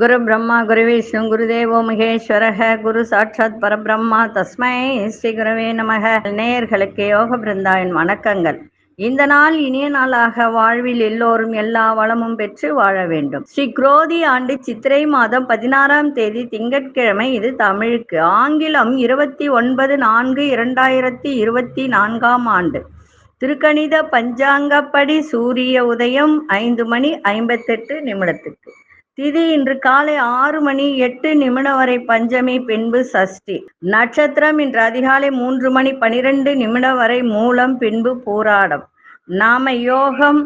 குரு பிரம்மா குரு விஷ்ணு குருதேவோ மகேஸ்வரக குரு சாட்சாத் பரபிரம்மா தஸ்மை ஸ்ரீ குருவே நமக. நேயர்களுக்கு யோக பிருந்தாயின் வணக்கங்கள். இந்த நாள் இனிய நாளாக வாழ்வில் எல்லோரும் எல்லா வளமும் பெற்று வாழ வேண்டும். ஸ்ரீ குரோதி ஆண்டு சித்திரை மாதம் பதினாறாம் தேதி திங்கட்கிழமை இது தமிழுக்கு. ஆங்கிலம் இருபத்தி ஒன்பது நான்கு இரண்டாயிரத்தி இருபத்தி நான்காம் ஆண்டு. திருக்கணித பஞ்சாங்கப்படி சூரிய உதயம் ஐந்து மணி ஐம்பத்தெட்டு நிமிடத்துக்கு. திதி இன்று காலை ஆறு மணி எட்டு நிமிடம் வரை பஞ்சமி பின்பு சஷ்டி. நட்சத்திரம் இன்று அதிகாலை மூன்று மணி பனிரெண்டு நிமிடம் வரை மூலம் பின்பு போராடம். நாம யோகம்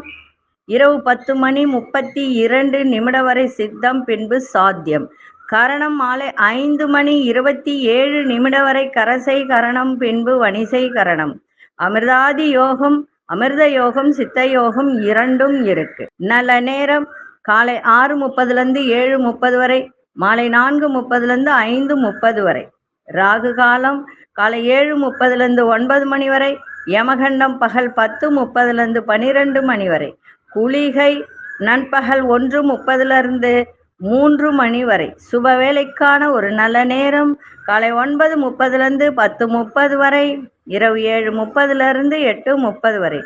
இரவு பத்து மணி முப்பத்தி இரண்டு நிமிடம் வரை சித்தம் பின்பு சாத்தியம். கரணம் மாலை ஐந்து மணி இருபத்தி ஏழு நிமிடம் வரை கரசை கரணம் பின்பு வணிசை கரணம். அமிர்தாதி யோகம் அமிர்த யோகம் சித்த யோகம் இரண்டும் இருக்கு. நல்ல நேரம் காலை ஆறு முப்பதுலேருந்து ஏழு முப்பது வரை மாலை நான்கு முப்பதுலேருந்து ஐந்து முப்பது வரை. ராகு காலம் காலை ஏழு முப்பதுலேருந்து ஒன்பது மணி வரை யமகண்டம் பகல் பத்து முப்பதுலேருந்து பனிரெண்டு மணி வரை. குளிகை நண்பகல் ஒன்று முப்பதுலேருந்து மூன்று மணி வரை. சுப வேலைக்கான ஒரு நல்ல நேரம் காலை ஒன்பது முப்பதுலேருந்து பத்து முப்பது வரை. இரவு ஏழு முப்பதுலேருந்து எட்டு முப்பது வரை.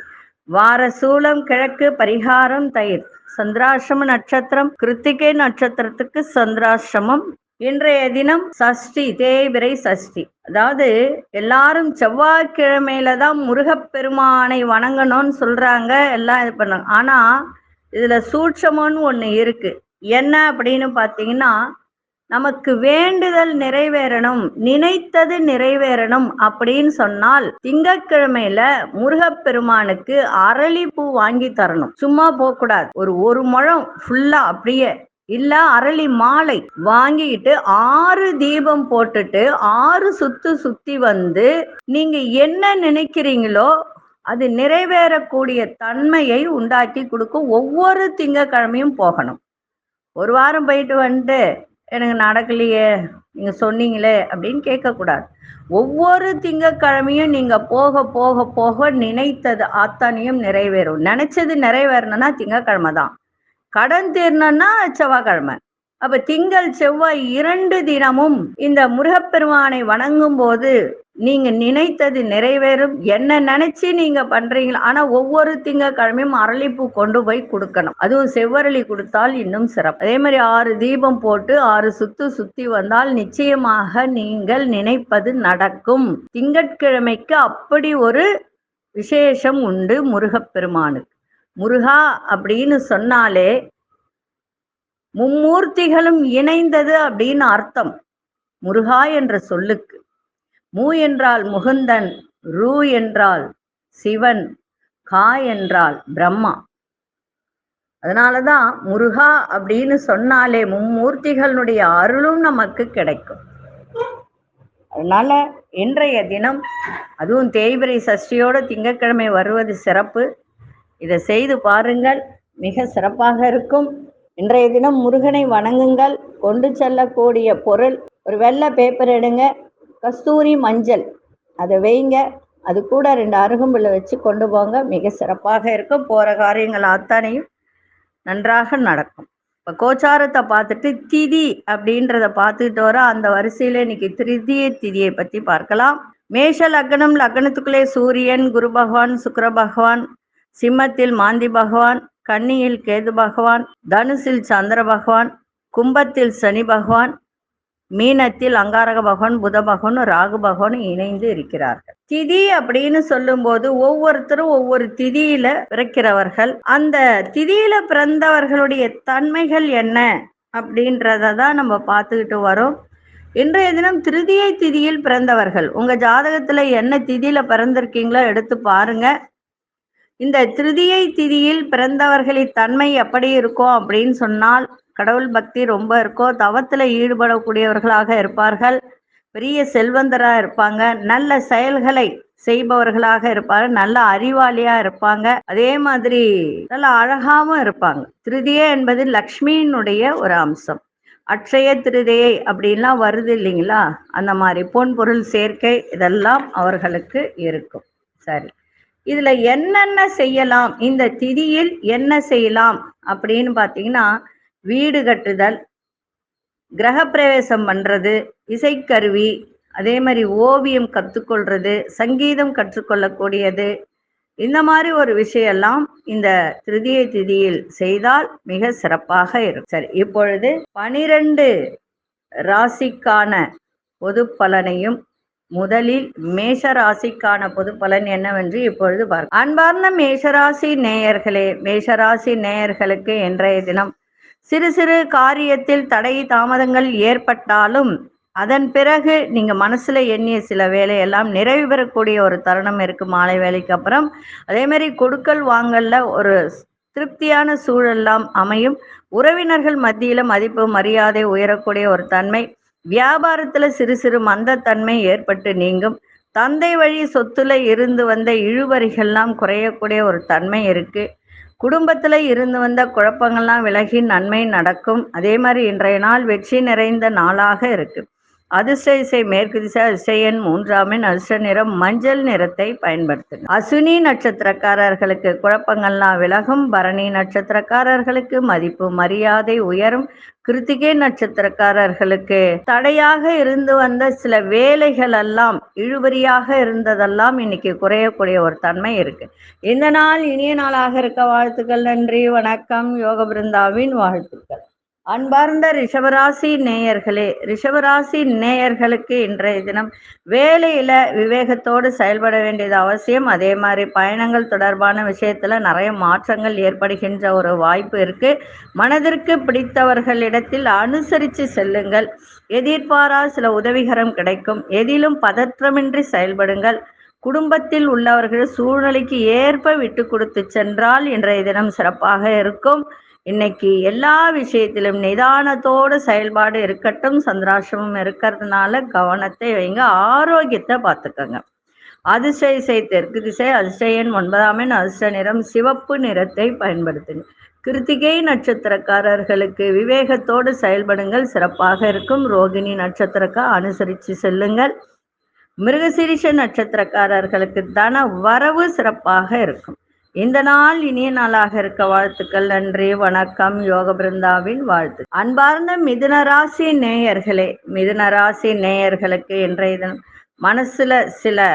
வார சூளம் கிழக்கு பரிகாரம் தயிர். சந்திராசிரம நட்சத்திரம் கிருத்திகை நட்சத்திரத்துக்கு சந்திராசிரமம் இன்றைய தினம் சஷ்டி தேய்பிரை சஷ்டி. அதாவது எல்லாரும் செவ்வாய்க்கிழமையில தான் முருகப்பெருமானை வணங்கணும்னு சொல்றாங்க. எல்லாம் இது பண்ணாங்க ஆனா இதுல சூட்சமோன்னு ஒண்ணு இருக்கு. என்ன அப்படின்னு பாத்தீங்கன்னா நமக்கு வேண்டுதல் நிறைவேறணும் நினைத்தது நிறைவேறணும் அப்படின்னு சொன்னால் திங்கட்கிழமையில முருகப்பெருமானுக்கு அரளிப்பூ வாங்கி தரணும். சும்மா போகக்கூடாது. ஒரு ஒரு முழம் ஃபுல்லா அப்படியே இல்ல அரளி மாலை வாங்கிட்டு ஆறு தீபம் போட்டுட்டு ஆறு சுத்து சுத்தி வந்து நீங்க என்ன நினைக்கிறீங்களோ அது நிறைவேறக்கூடிய தன்மையை உண்டாக்கி கொடுக்கும் ஒவ்வொரு திங்கக்கிழமையும் போகணும். ஒரு வாரம் போயிட்டு வந்துட்டு எனக்கு நடக்கலையே நீங்க சொன்னீங்களே அப்படின்னு கேட்கக்கூடாது. ஒவ்வொரு திங்கக்கிழமையும் நீங்க போக போக போக நினைத்தது அத்தனையும் நிறைவேறும். நினைச்சது நிறைவேறணும்னா திங்கக்கிழமை தான். கடன் தீரணும்னா செவ்வாய்க்கிழமை. அப்ப திங்கள் செவ்வாய் இரண்டு தினமும் இந்த முருகப்பெருமானை வணங்கும் போது நீங்க நினைத்தது நிறைவேறும். என்ன நினைச்சு நீங்க பண்றீங்களா ஆனா ஒவ்வொரு திங்கக்கிழமையும் அரளிப்பூ கொண்டு போய் கொடுக்கணும். அதுவும் செவ்வரளி கொடுத்தால் இன்னும் சிறப்பு. அதே மாதிரி ஆறு தீபம் போட்டு ஆறு சுத்து சுத்தி வந்தால் நிச்சயமாக நீங்கள் நினைப்பது நடக்கும். திங்கட்கிழமைக்கு அப்படி ஒரு விசேஷம் உண்டு முருகப்பெருமானுக்கு. முருகா அப்படின்னு சொன்னாலே மும்மூர்த்திகளும் இணைந்தது அப்படின்னு அர்த்தம். முருகா என்ற சொல்லுக்கு. மூ என்றால் முகுந்தன் ரூ என்றால் சிவன் கா என்றால் பிரம்மா. அதனாலதான் முருகா அப்படின்னு சொன்னாலே மும்மூர்த்திகளுடைய அருளும் நமக்கு கிடைக்கும். அதனால இன்றைய தினம் அதுவும் தேய்பிரை சஷ்டியோட திங்கட்கிழமை வருவது சிறப்பு. இதை செய்து பாருங்கள். மிக சிறப்பாக இருக்கும். இன்றைய தினம் முருகனை வணங்குங்கள். கொண்டு செல்லக்கூடிய பொருள் ஒரு வெள்ளை பேப்பர் எடுங்க. கஸ்தூரி மஞ்சள். அதை வைங்க. அது கூட ரெண்டு அருகம்புல்லை வச்சு கொண்டு போங்க. மிக சிறப்பாக இருக்கும். போகிற காரியங்கள் அத்தனையும் நன்றாக நடக்கும். இப்போ கோச்சாரத்தை பார்த்துட்டு திதி அப்படின்றத பார்த்துக்கிட்டு வர அந்த வரிசையில் இன்னைக்கு திருதிய திதியை பற்றி பார்க்கலாம். மேஷ லக்னம் லக்னத்துக்குள்ளே சூரியன் குரு பகவான் சுக்கர பகவான் சிம்மத்தில் மாந்தி பகவான் கன்னியில் கேது பகவான் தனுசில் சந்திர பகவான் கும்பத்தில் சனி பகவான் மீனத்தில் அங்காரக பகவான் புத பகவான் ராகு பகவான் இணைந்து இருக்கிறார்கள். திதி அப்படின்னு சொல்லும்போது ஒவ்வொருத்தரும் ஒவ்வொரு திதியில பிறக்கிறவர்கள். அந்த திதியில பிறந்தவர்களுடைய தன்மைகள் என்ன அப்படின்றத தான் நம்ம பார்த்துக்கிட்டு வரோம். இன்றைய தினம் திருதியை திதியில் பிறந்தவர்கள். உங்க ஜாதகத்துல என்ன திதியில பிறந்திருக்கீங்களோ எடுத்து பாருங்க. இந்த திருதியை திதியில் பிறந்தவர்களின் தன்மை எப்படி இருக்கும் அப்படின்னு சொன்னால் கடவுள் பக்தி ரொம்ப இருக்கும் தவத்துல ஈடுபடக்கூடியவர்களாக இருப்பார்கள். பெரிய செல்வந்தரா இருப்பாங்க. நல்ல செயல்களை செய்பவர்களாக இருப்பாங்க நல்ல அறிவாளியா இருப்பாங்க. அதே மாதிரி நல்ல அழகாவும் இருப்பாங்க. திருதியே என்பது லக்ஷ்மியினுடைய ஒரு அம்சம். அட்சய திருதையை அப்படின்லாம் வருது இல்லைங்களா? அந்த மாதிரி பொன் பொருள் சேர்க்கை இதெல்லாம் அவர்களுக்கு இருக்கும். சரி. இதுல என்னென்ன செய்யலாம்? இந்த திதியில் என்ன செய்யலாம்? அப்படின்னு பாத்தீங்கன்னா வீடு கட்டுதல் கிரகப்பிரவேசம் பண்ணுறது இசைக்கருவி அதே மாதிரி ஓவியம் கற்றுக்கொள்றது சங்கீதம் கற்றுக்கொள்ளக்கூடியது. இந்த மாதிரி ஒரு விஷயம்லாம் இந்த திருதியை திதியில் செய்தால் மிக சிறப்பாக இருக்கும். சரி இப்பொழுது பனிரெண்டு ராசிக்கான பொது பலனையும் முதலில் மேஷ ராசிக்கான பொது பலன் என்னவென்று இப்பொழுது பார்க்க அன்பார்ந்த மேஷராசி நேயர்களே மேஷராசி நேயர்களுக்கு இன்றைய தினம் சிறு சிறு காரியத்தில் தடை தாமதங்கள் ஏற்பட்டாலும் அதன் பிறகு நீங்கள் மனசில் எண்ணிய சில வேலையெல்லாம் நிறைவு பெறக்கூடிய ஒரு தருணம் இருக்குது மாலை வேலைக்கு அப்புறம். அதேமாரி கொடுக்கல் வாங்கல்ல ஒரு திருப்தியான சூழல்லாம் அமையும். உறவினர்கள் மத்தியில் மதிப்பு மரியாதை உயரக்கூடிய ஒரு தன்மை வியாபாரத்தில் சிறு சிறு மந்தத்தன்மை ஏற்பட்டு நீங்கும். தந்தை வழி சொத்துல இருந்து வந்த இழுவரிகள்லாம் குறையக்கூடிய ஒரு தன்மை இருக்குது குடும்பத்துல இருந்து வந்த குழப்பங்கள்லாம் விலகி நன்மை நடக்கும். அதே மாதிரி இன்றைய நாள் வெற்றி நிறைந்த நாளாக இருக்கு. அதிர்ஷ்ட இசை மேற்கு திசை அதிர்ஷ்ட மூன்றாமின் அதிர்ஷ்ட நிறம் மஞ்சள் நிறத்தை பயன்படுத்துங்க. அசுனி நட்சத்திரக்காரர்களுக்கு குழப்பங்கள்லாம் விலகும். பரணி நட்சத்திரக்காரர்களுக்கு மதிப்பு மரியாதை உயரும். கிருத்திகை நட்சத்திரக்காரர்களுக்கு தடையாக இருந்து வந்த சில வேலைகள் எல்லாம் இழுபறியாக இருந்ததெல்லாம் இன்னைக்கு குறையக்கூடிய ஒரு தன்மை இருக்கு. இந்த நாள் இனிய நாளாக இருக்க வாழ்த்துக்கள் நன்றி வணக்கம். யோக பிருந்தாவின் வாழ்த்துக்கள். அன்பார்ந்த ரிஷபராசி நேயர்களே ரிஷபராசி நேயர்களுக்கு இன்றைய தினம் வேலையில விவேகத்தோடு செயல்பட வேண்டியது அவசியம். அதே மாதிரி பயணங்கள் தொடர்பான விஷயத்துல நிறைய மாற்றங்கள் ஏற்படுகின்ற ஒரு வாய்ப்பு இருக்கு. மனதிற்கு பிடித்தவர்களிடத்தில் அனுசரித்து செல்லுங்கள். எதிர்பாரா சில உதவிகரம் கிடைக்கும். எதிலும் பதற்றமின்றி செயல்படுங்கள். குடும்பத்தில் உள்ளவர்கள் சூழ்நிலைக்கு ஏற்ப விட்டு கொடுத்து சென்றால் இன்றைய தினம் சிறப்பாக இருக்கும். இன்னைக்கு எல்லா விஷயத்திலும் நிதானத்தோடு செயல்பாடு இருக்கட்டும் சந்திராசிரமம் இருக்கிறதுனால கவனத்தை வைங்க ஆரோக்கியத்தை பார்த்துக்கோங்க. அதிர்ஷ்ட இசை தெற்கு திசை அதிர்ஷ்ட ஒன்பதாம் எண் அதிர்ஷ்ட நிறம் சிவப்பு நிறத்தை பயன்படுத்துங்க. கிருத்திகை நட்சத்திரக்காரர்களுக்கு விவேகத்தோடு செயல்படுங்கள் சிறப்பாக இருக்கும். ரோகிணி நட்சத்திரக்கா அனுசரித்து செல்லுங்கள். மிருகசிரிஷ நட்சத்திரக்காரர்களுக்கு தன வரவு சிறப்பாக இருக்கும். இந்த நாள் இனிய நாளாக இருக்க வாழ்த்துக்கள் நன்றி வணக்கம் யோக பிருந்தாவின் வாழ்த்து அன்பார்ந்த மிதுன ராசி நேயர்களே மிதுன ராசி நேயர்களுக்கு இன்றைய தினம் மனசுல சில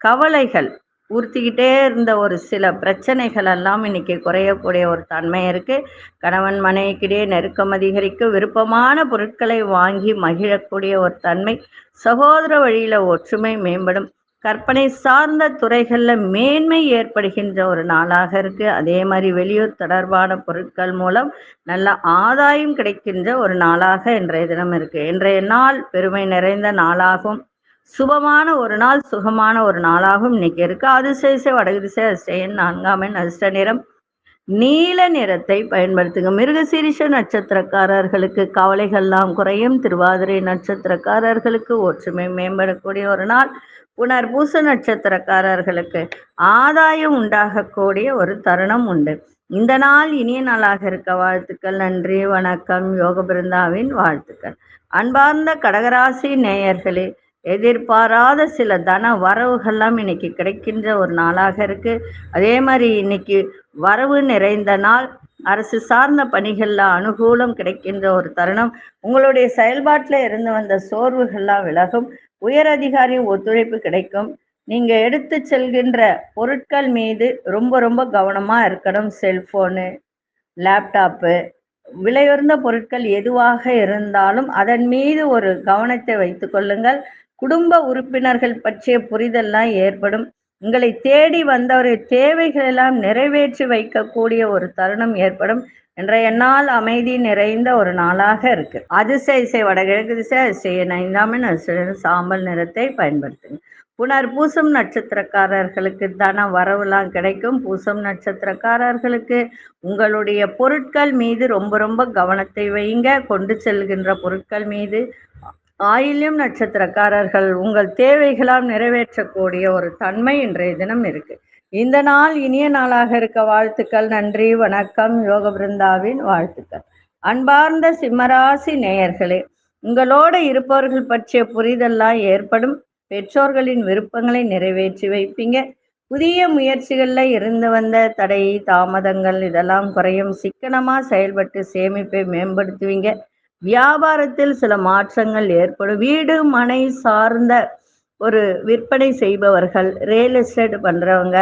கவலைகள் உறுத்திக்கிட்டே இருந்த ஒரு சில பிரச்சனைகள் எல்லாம் இன்னைக்கு குறையக்கூடிய ஒரு தன்மை இருக்கு. கணவன் மனைவிக்கிடையே நெருக்கம் அதிகரிக்க விருப்பமான பொருட்களை வாங்கி மகிழக்கூடிய ஒரு தன்மை சகோதர வழியில ஒற்றுமை மேம்படும். கற்பனை சார்ந்த துறைகளில் மேன்மை ஏற்படுகின்ற ஒரு நாளாக இருக்குது அதே மாதிரி வெளியூர் தொடர்பான பொருட்கள் மூலம் நல்ல ஆதாயம் கிடைக்கின்ற ஒரு நாளாக இன்றைய தினம் இருக்குது இன்றைய நாள் பெருமை நிறைந்த நாளாகும். சுபமான ஒரு நாள் சுகமான ஒரு நாளாகவும் இன்னைக்கு இருக்கு அதிசயசை வடகிரிசை திசை நான்காம் எண் அதிர்ஷ்ட நிறம். நீல நிறத்தை பயன்படுத்துங்க. மிருகசீரிஷ நட்சத்திரக்காரர்களுக்கு கவலைகள்லாம் குறையும். திருவாதிரை நட்சத்திரக்காரர்களுக்கு ஒற்றுமை மேம்படக்கூடிய ஒரு நாள். புனர்பூச நட்சத்திரக்காரர்களுக்கு ஆதாயம் உண்டாகக்கூடிய ஒரு தருணம் உண்டு. இந்த நாள் இனிய நாளாக இருக்க வாழ்த்துக்கள். நன்றி வணக்கம். யோக பிருந்தாவின் வாழ்த்துக்கள். அன்பார்ந்த கடகராசி நேயர்களே எதிர்பாராத சில தன வரவுகள்லாம் இன்னைக்கு கிடைக்கின்ற ஒரு நாளாக இருக்கு. அதே மாதிரி இன்னைக்கு வரவு நிறைந்த நாள் அரசு சார்ந்த பணிகளில் அனுகூலம் கிடைக்கின்ற ஒரு தருணம். உங்களுடைய செயல்பாட்டில் இருந்து வந்த சோர்வுகள்லாம் விலகும். உயர் அதிகாரி ஒத்துழைப்பு கிடைக்கும். நீங்க எடுத்து செல்கின்ற பொருட்கள் மீது ரொம்ப ரொம்ப கவனமா இருக்கணும் செல்போனு லேப்டாப்பு. விலையுயர்ந்த பொருட்கள் எதுவாக இருந்தாலும் அதன் மீது ஒரு கவனத்தை வைத்துக் கொள்ளுங்கள். குடும்ப உறுப்பினர்கள் பற்றிய புரிதல்லாம் ஏற்படும். உங்களை தேடி வந்தவர்கள் தேவைகளெல்லாம் நிறைவேற்றி வைக்கக்கூடிய ஒரு தருணம் ஏற்படும். இன்றைய நாள் அமைதி நிறைந்த ஒரு நாளாக இருக்கு. அதிசய இசை வடகிழக்கு திசை அதிசய ஐந்தாமின் அதிசய சாம்பல் நிறத்தை பயன்படுத்துங்க. புனர் பூசம் நட்சத்திரக்காரர்களுக்கு தான வரவுலாம் கிடைக்கும். பூசம் நட்சத்திரக்காரர்களுக்கு உங்களுடைய பொருட்கள் மீது ரொம்ப ரொம்ப கவனத்தை வைங்க. கொண்டு செல்கின்ற பொருட்கள் மீது ஆயில்யம் நட்சத்திரக்காரர்கள் உங்கள் தேவைகளால் நிறைவேற்றக்கூடிய ஒரு தன்மை இன்றைய தினம் இருக்குது இந்த நாள் இனிய நாளாக இருக்க வாழ்த்துக்கள் நன்றி வணக்கம் யோக பிருந்தாவின் வாழ்த்துக்கள். அன்பார்ந்த சிம்மராசி நேயர்களே உங்களோட இருப்பவர்கள் பற்றிய புரிதல்லாம் ஏற்படும். பெற்றோர்களின் விருப்பங்களை நிறைவேற்றி வைப்பீங்க. புதிய முயற்சிகளில் இருந்து வந்த தடை தாமதங்கள் இதெல்லாம் குறையும். சிக்கனமாக செயல்பட்டு சேமிப்பை மேம்படுத்துவீங்க. வியாபாரத்தில் சில மாற்றங்கள் ஏற்படும். வீடு மனை சார்ந்த ஒரு விற்பனை செய்பவர்கள் ரியல் எஸ்டேட் பண்ணுறவங்க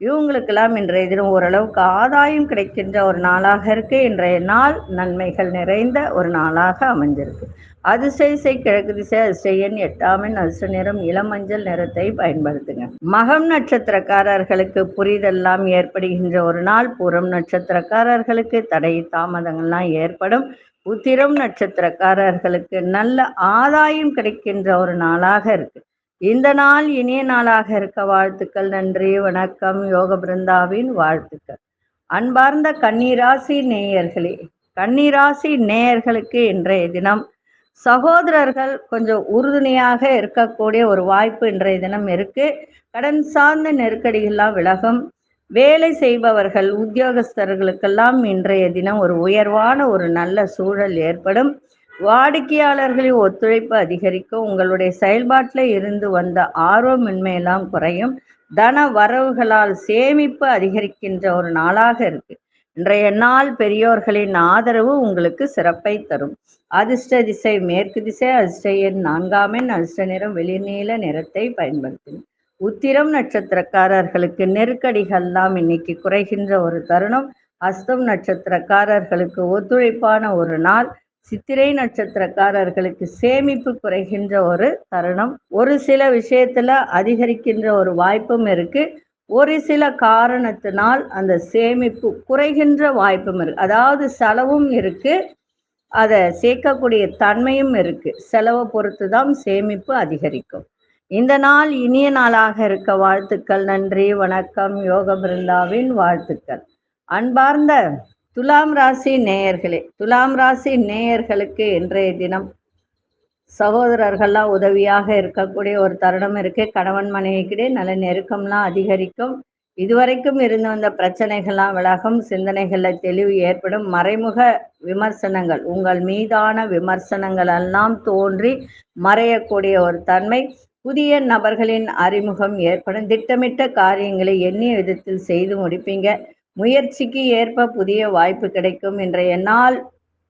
இவங்களுக்கெல்லாம் இன்றைய தினம் ஓரளவுக்கு ஆதாயம் கிடைக்கின்ற ஒரு நாளாக இருக்கு. இன்றைய நாள் நன்மைகள் நிறைந்த ஒரு நாளாக அமைஞ்சிருக்கு. அதிசய கிழக்கு திசை அதிசயன் எட்டாமின் அதிர்ஷ்ட நிறம் இளமஞ்சள் நிறத்தை பயன்படுத்துங்க. மகம் நட்சத்திரக்காரர்களுக்கு புரிதெல்லாம் ஏற்படுகின்ற ஒரு நாள். பூரம் நட்சத்திரக்காரர்களுக்கு தடை தாமதங்கள்லாம் ஏற்படும். உத்திரம் நட்சத்திரக்காரர்களுக்கு நல்ல ஆதாயம் கிடைக்கின்ற ஒரு நாளாக இருக்கு. இந்த நாள் இனிய நாளாக இருக்க வாழ்த்துக்கள் நன்றி வணக்கம் யோக பிருந்தாவின் வாழ்த்துக்கள். அன்பார்ந்த கன்னிராசி நேயர்களே கன்னிராசி நேயர்களுக்கு இன்றைய தினம் சகோதரர்கள் கொஞ்சம் உறுதுணையாக இருக்கக்கூடிய ஒரு வாய்ப்பு இன்றைய தினம் இருக்கு. கடன் சார்ந்த நெருக்கடிகள்லாம் விலகும். வேலை செய்பவர்கள் உத்தியோகஸ்தர்களுக்கெல்லாம் இன்றைய தினம் ஒரு உயர்வான ஒரு நல்ல சூழல் ஏற்படும். வாடிக்கையாளர்களின் ஒத்துழைப்பு அதிகரிக்கும் உங்களுடைய செயல்பாட்டில் இருந்து வந்த ஆர்வமின்மையெல்லாம் குறையும். தன வரவுகளால் சேமிப்பு அதிகரிக்கின்ற ஒரு நாளாக இருக்கு. இன்றைய நாள் பெரியோர்களின் ஆதரவு உங்களுக்கு சிறப்பை தரும். அதிர்ஷ்ட திசை மேற்கு திசை அதிர்ஷ்ட எண் நான்காமின் அதிர்ஷ்ட நிறம் வெளிநீல நிறத்தை பயன்படுத்தும். உத்திரம் நட்சத்திரக்காரர்களுக்கு நெருக்கடிகள்லாம் இன்னைக்கு குறைகின்ற ஒரு தருணம். அஸ்தம் நட்சத்திரக்காரர்களுக்கு ஒத்துழைப்பான ஒரு நாள். சித்திரை நட்சத்திரக்காரர்களுக்கு சேமிப்பு குறைகின்ற ஒரு தருணம். ஒரு சில விஷயத்துல அதிகரிக்கின்ற ஒரு வாய்ப்பும் இருக்கு. ஒரு சில காரணத்தினால் அந்த சேமிப்பு குறைகின்ற வாய்ப்பும் இருக்கு. அதாவது செலவும் இருக்கு. அதை சேர்க்கக்கூடிய தன்மையும் இருக்கு. செலவை பொறுத்து தான் சேமிப்பு அதிகரிக்கும். இந்த நாள் இனிய நாளாக இருக்க வாழ்த்துக்கள். நன்றி வணக்கம். யோக பிருந்தாவின் வாழ்த்துக்கள். அன்பார்ந்த துலாம் ராசி நேயர்களே துலாம் ராசி நேயர்களுக்கு இன்றைய தினம் சகோதரர்கள்லாம் உதவியாக இருக்கக்கூடிய ஒரு தருணம் இருக்கு. கணவன் மனைவிக்கிடையே நல்ல நெருக்கம்லாம் அதிகரிக்கும். இதுவரைக்கும் இருந்து வந்த பிரச்சனைகள்லாம் விலகும் சிந்தனைகள்ல தெளிவு ஏற்படும். மறைமுக விமர்சனங்கள் உங்கள் மீதான விமர்சனங்கள் எல்லாம் தோன்றி மறையக்கூடிய ஒரு தன்மை புதிய நபர்களின் அறிமுகம் ஏற்படும். திட்டமிட்ட காரியங்களை எண்ணிய விதத்தில் செய்து முடிப்பீங்க. முயற்சிக்கு ஏற்ப புதிய வாய்ப்பு கிடைக்கும் இன்றைய நாள்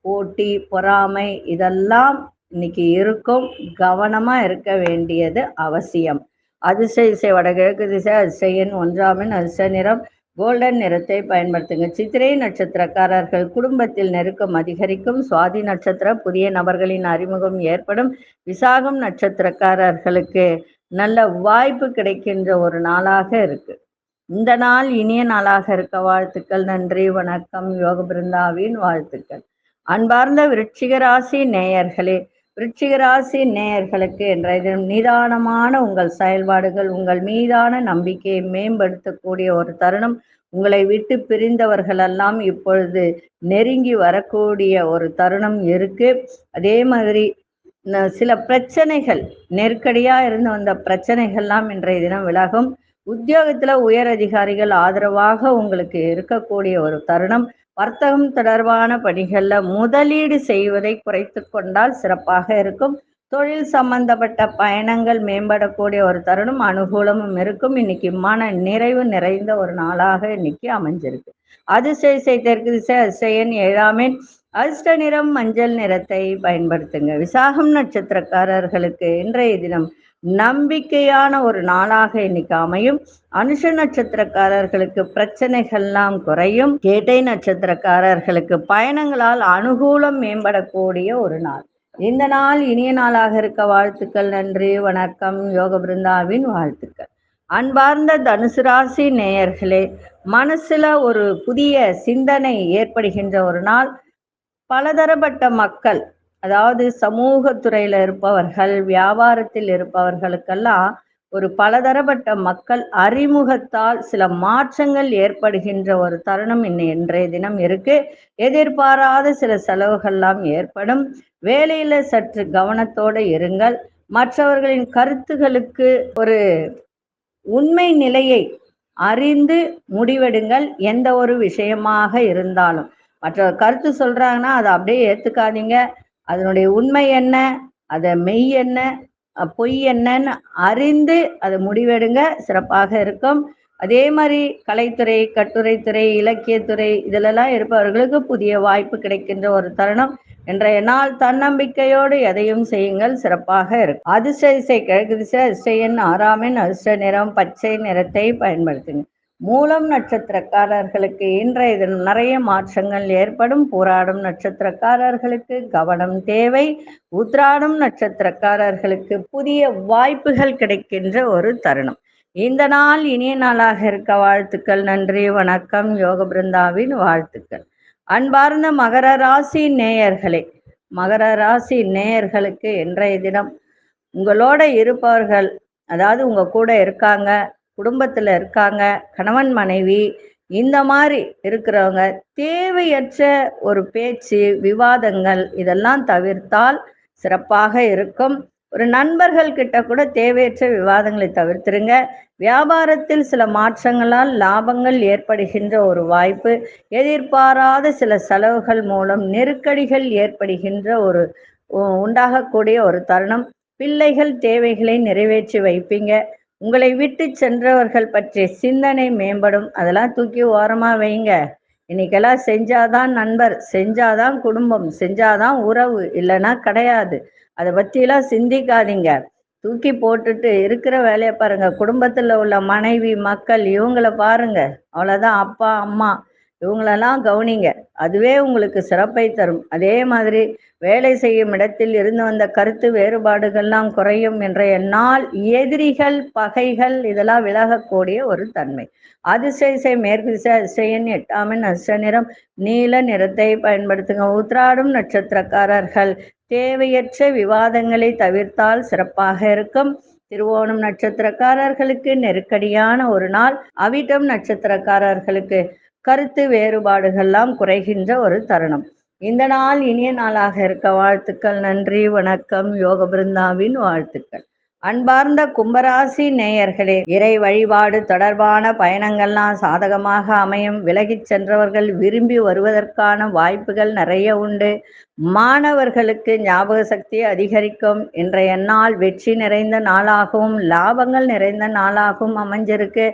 போட்டி பொறாமை இதெல்லாம் இன்னைக்கு இருக்கும். கவனமா இருக்க வேண்டியது அவசியம். அதிசய இசை வடகிழக்கு திசை அதிசயன் ஒன்றாமின் அதிசய நிறம் கோல்டன் நிறத்தை பயன்படுத்துங்க. சித்திரை நட்சத்திரக்காரர்கள் குடும்பத்தில் நெருக்கம் அதிகரிக்கும். சுவாதி நட்சத்திர புதிய நபர்களின் அறிமுகம் ஏற்படும். விசாகம் நட்சத்திரக்காரர்களுக்கு நல்ல வாய்ப்பு கிடைக்கின்ற ஒரு நாளாக இருக்குது இந்த நாள் இனிய நாளாக இருக்க வாழ்த்துக்கள் நன்றி வணக்கம் யோக பிருந்தாவின் வாழ்த்துக்கள். அன்பார்ந்த விருட்சிக ராசி நேயர்களே விருட்சிக ராசி நேயர்களுக்கு என்ற தினம் நிதானமான உங்கள் செயல்பாடுகள் உங்கள் மீதான நம்பிக்கையை மேம்படுத்தக்கூடிய ஒரு தருணம் உங்களை விட்டு பிரிந்தவர்களெல்லாம் இப்பொழுது நெருங்கி வரக்கூடிய ஒரு தருணம் இருக்கு. அதே மாதிரி சில பிரச்சனைகள் நெருக்கடியாக இருந்து வந்த பிரச்சனைகள்லாம் இன்றைய தினம் விலகும். உத்தியோகத்துல உயர் அதிகாரிகள் ஆதரவாக உங்களுக்கு இருக்கக்கூடிய ஒரு தருணம். வர்த்தகம் தொடர்பான பணிகள்ல முதலீடு செய்வதை குறைத்து கொண்டால் சிறப்பாக இருக்கும். தொழில் சம்பந்தப்பட்ட பயணங்கள் மேம்படக்கூடிய ஒரு தருணம் அனுகூலமும் இருக்கும். இன்னைக்கு மன நிறைவு நிறைந்த ஒரு நாளாக இன்னைக்கு அமைஞ்சிருக்கு. அதிசய தெற்கு திசை அதிசயன் ஏழாமே அதிர்ஷ்ட நிறம் மஞ்சள் நிறத்தை பயன்படுத்துங்க. விசாகம் நட்சத்திரக்காரர்களுக்கு இன்றைய தினம் நம்பிக்கையான ஒரு நாளாக இன்னைக்கு அமையும். அனுஷ நட்சத்திரக்காரர்களுக்கு பிரச்சனைகள்லாம் குறையும். கேட்டை நட்சத்திரக்காரர்களுக்கு பயணங்களால் அனுகூலம் மேம்படக்கூடிய ஒரு நாள். இந்த நாள் இனிய நாளாக இருக்க வாழ்த்துக்கள் நன்றி வணக்கம் யோக பிருந்தாவின் வாழ்த்துக்கள். அன்பார்ந்த தனுசு ராசி நேயர்களே மனசுல ஒரு புதிய சிந்தனை ஏற்படுகின்ற ஒரு நாள். பலதரப்பட்ட மக்கள் அதாவது சமூகத்துறையில இருப்பவர்கள் வியாபாரத்தில் இருப்பவர்களுக்கெல்லாம் ஒரு பலதரப்பட்ட மக்கள் அறிமுகத்தால் சில மாற்றங்கள் ஏற்படுகின்ற ஒரு தருணம் இன்னும் இன்றைய தினம் இருக்கு. எதிர்பாராத சில செலவுகள்லாம் ஏற்படும். வேலையில சற்று கவனத்தோடு இருங்கள். மற்றவர்களின் கருத்துகளுக்கு ஒரு உண்மை நிலையை அறிந்து முடிவெடுங்கள். எந்த ஒரு விஷயமாக இருந்தாலும். மற்ற கருத்து சொல்றாங்கன்னா அதை அப்படியே ஏத்துக்காதீங்க. அதனுடைய உண்மை என்ன அதை மெய் என்ன பொய் என்னன்னு அறிந்து அதை முடிவெடுங்க சிறப்பாக இருக்கும். அதே மாதிரி கலைத்துறை கட்டுரைத்துறை இலக்கியத்துறை இதிலெல்லாம் இருப்பவர்களுக்கு புதிய வாய்ப்பு கிடைக்கின்ற ஒரு தருணம். இன்றைய நாள் தன்னம்பிக்கையோடு எதையும் செய்யுங்கள் சிறப்பாக இருக்கும். அதிர்ஷ்ட திசை கிழக்கு திசை அதிர்ஷ்ட எண் ஆறாமின் அதிர்ஷ்ட நிறம் பச்சை நிறத்தை பயன்படுத்துங்க. மூலம் நட்சத்திரக்காரர்களுக்கு இன்றைய தினம் நிறைய மாற்றங்கள் ஏற்படும். போராடும் நட்சத்திரக்காரர்களுக்கு கவனம் தேவை. உத்ராடும் நட்சத்திரக்காரர்களுக்கு புதிய வாய்ப்புகள் கிடைக்கின்ற ஒரு தருணம். இந்த நாள் இனிய நாளாக இருக்க வாழ்த்துக்கள் நன்றி வணக்கம். யோக பிருந்தாவின் வாழ்த்துக்கள். அன்பார்ந்த மகர ராசி நேயர்களே மகர ராசி நேயர்களுக்கு இன்றைய தினம் உங்களோட இருப்பவர்கள் அதாவது உங்க கூட இருக்காங்க குடும்பத்துல இருக்காங்க கணவன் மனைவி இந்த மாதிரி இருக்கிறவங்க தேவையற்ற ஒரு பேச்சு விவாதங்கள் இதெல்லாம் தவிர்த்தால் சிறப்பாக இருக்கும். ஒரு நண்பர்கள் கிட்ட கூட தேவையற்ற விவாதங்களை தவிர்த்துருங்க. வியாபாரத்தில் சில மாற்றங்களால் லாபங்கள் ஏற்படுகின்ற ஒரு வாய்ப்பு எதிர்பாராத சில செலவுகள் மூலம் நெருக்கடிகள் ஏற்படுகின்ற ஒரு உண்டாகக்கூடிய ஒரு தருணம். பிள்ளைகள் தேவைகளை நிறைவேற்றி வைப்பீங்க. உங்களை விட்டு சென்றவர்கள் பற்றிய சிந்தனை மேம்படும். அதெல்லாம் தூக்கி ஓரமா வைங்க. இன்னைக்கெல்லாம் செஞ்சாதான் நண்பர் செஞ்சாதான் குடும்பம் செஞ்சாதான் உறவு இல்லைன்னா கிடையாது. அதை பற்றியெல்லாம் சிந்திக்காதீங்க. தூக்கி போட்டுட்டு இருக்கிற வேலையை பாருங்க. குடும்பத்துல உள்ள மனைவி மக்கள் இவங்கள பாருங்க. அவ்வளவுதான். அப்பா அம்மா இவங்களெல்லாம் கவனிங்க. அதுவே உங்களுக்கு சிறப்பை தரும். அதே மாதிரி வேலை செய்யும் இடத்தில் இருந்து வந்த கருத்து வேறுபாடுகள்லாம் குறையும் என்ற நாள் எதிரிகள் பகைகள் இதெல்லாம் விலகக்கூடிய ஒரு தன்மை. அதிசயசை மேற்கு திசை அதிசயன் எட்டாமின் அஷ்ட நிறம் நீல நிறத்தை பயன்படுத்துங்க. உத்ராடும் நட்சத்திரக்காரர்கள் தேவையற்ற விவாதங்களை தவிர்த்தால் சிறப்பாக இருக்கும். திருவோணம் நட்சத்திரக்காரர்களுக்கு நெருக்கடியான ஒரு நாள். அவிட்டம் நட்சத்திரக்காரர்களுக்கு கருத்து வேறுபாடுகள்லாம் குறைகின்ற ஒரு தருணம். இந்த நாள் இனிய நாளாக இருக்க வாழ்த்துக்கள். நன்றி வணக்கம். யோக பிருந்தாவின் வாழ்த்துக்கள். அன்பார்ந்த கும்பராசி நேயர்களே இறை வழிபாடு தொடர்பான பயணங்கள்லாம் சாதகமாக அமையும். விலகிச் சென்றவர்கள் விரும்பி வருவதற்கான வாய்ப்புகள் நிறைய உண்டு. மாணவர்களுக்கு ஞாபக சக்தி அதிகரிக்கும். இன்றைய நாள் வெற்றி நிறைந்த நாளாகவும் லாபங்கள் நிறைந்த நாளாகவும் அமைஞ்சிருக்கு.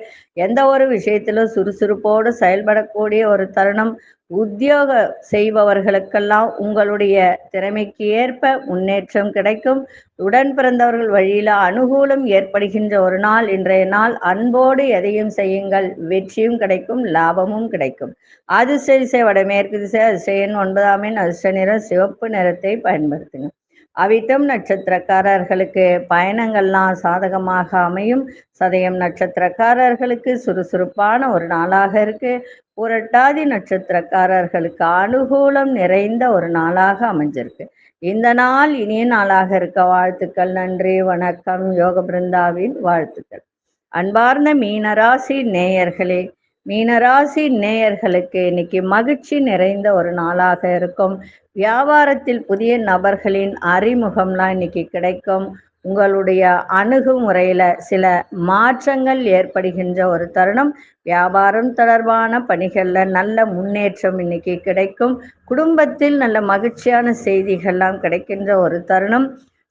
எந்த ஒரு விஷயத்திலும் சுறுசுறுப்போடு செயல்படக்கூடிய ஒரு தருணம் உத்தியோக செய்பவர்களுக்கெல்லாம் உங்களுடைய திறமைக்கு ஏற்ப முன்னேற்றம் கிடைக்கும். உடன் பிறந்தவர்கள் வழியில அனுகூலம் ஏற்படுகின்ற ஒரு நாள் இன்றைய நாள் அன்போடு எதையும் செய்யுங்கள். வெற்றியும் கிடைக்கும் லாபமும் கிடைக்கும். அதிர்ஷ்ட திசை வடமேற்கு திசை அதிர்ஷ்டன் ஒன்பதாம் எண் அதிர்ஷ்ட நிறம் சிவப்பு நிறத்தை பயன்படுத்துங்க. அவிட்டம் நட்சத்திரக்காரர்களுக்கு பயணங்கள்லாம் சாதகமாக அமையும். சதயம் நட்சத்திரக்காரர்களுக்கு சுறுசுறுப்பான ஒரு நாளாக இருக்கு. புரட்டாதி நட்சத்திரக்காரர்களுக்கு அனுகூலம் நிறைந்த ஒரு நாளாக அமைஞ்சிருக்கு. இந்த நாள் இனிய நாளாக இருக்க வாழ்த்துக்கள் நன்றி வணக்கம் யோக பிருந்தாவின் வாழ்த்துக்கள். அன்பார்ந்த மீனராசி நேயர்களே மீனராசி நேயர்களுக்கு இன்னைக்கு மகிழ்ச்சி நிறைந்த ஒரு நாளாக இருக்கும். வியாபாரத்தில் புதிய நபர்களின் அறிமுகம்லாம் இன்னைக்கு கிடைக்கும். உங்களுடைய அணுகுமுறையில சில மாற்றங்கள் ஏற்படுகின்ற ஒரு தருணம். வியாபாரம் தொடர்பான பணிகள்ல நல்ல முன்னேற்றம் இன்னைக்கு கிடைக்கும். குடும்பத்தில் நல்ல மகிழ்ச்சியான செய்திகள்லாம் கிடைக்கின்ற ஒரு தருணம்.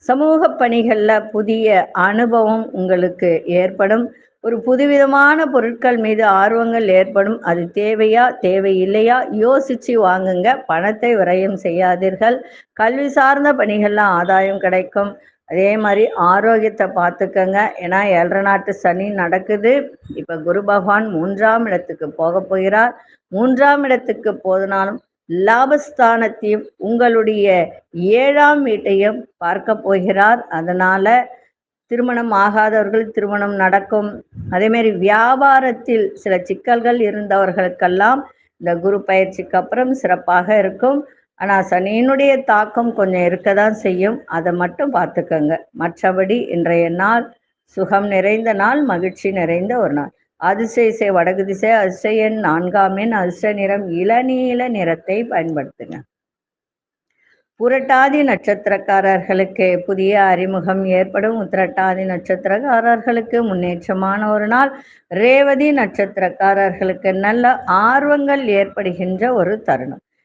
சமூக பணிகள்ல புதிய அனுபவம் உங்களுக்கு ஏற்படும். ஒரு புதுவிதமான பொருட்கள் மீது ஆர்வங்கள் ஏற்படும். அது தேவையா தேவையில்லையா? யோசிச்சு வாங்குங்க. பணத்தை விரயம் செய்யாதீர்கள். கல்வி சார்ந்த பணிகள்லாம் ஆதாயம் கிடைக்கும். அதே மாதிரி ஆரோக்கியத்தை பார்த்துக்கங்க. ஏன்னா ஏழரை நாட்டு சனி நடக்குது. இப்போ குரு பகவான் மூன்றாம் இடத்துக்கு போக போகிறார். மூன்றாம் இடத்துக்கு போதனாலும் லாபஸ்தானத்தையும் உங்களுடைய ஏழாம் வீட்டையும் பார்க்க போகிறார். அதனால திருமணம் ஆகாதவர்கள் திருமணம் நடக்கும். அதேமாரி வியாபாரத்தில் சில சிக்கல்கள் இருந்தவர்களுக்கெல்லாம் இந்த குரு பயிற்சிக்கு அப்புறம் சிறப்பாக இருக்கும். ஆனால் சனியினுடைய தாக்கம் கொஞ்சம் இருக்க தான் செய்யும். அதை மட்டும் பார்த்துக்கோங்க. மற்றபடி இன்றைய நாள் சுகம் நிறைந்த நாள் மகிழ்ச்சி நிறைந்த ஒரு நாள். அதிசய இசை வடகு திசை அதிசயன் நான்காமின் நான்காம் அதிர்ஷ்ட நிறம் இளநீல நிறத்தை பயன்படுத்துங்க. புரட்டாதி நட்சத்திரக்காரர்களுக்கு புதிய அறிமுகம் ஏற்படும். உத்திரட்டாதி நட்சத்திரக்காரர்களுக்கு முன்னேற்றமான ஒரு நாள். ரேவதி நட்சத்திரக்காரர்களுக்கு நல்ல ஆர்வங்கள் ஏற்படுகின்ற ஒரு தருணம்.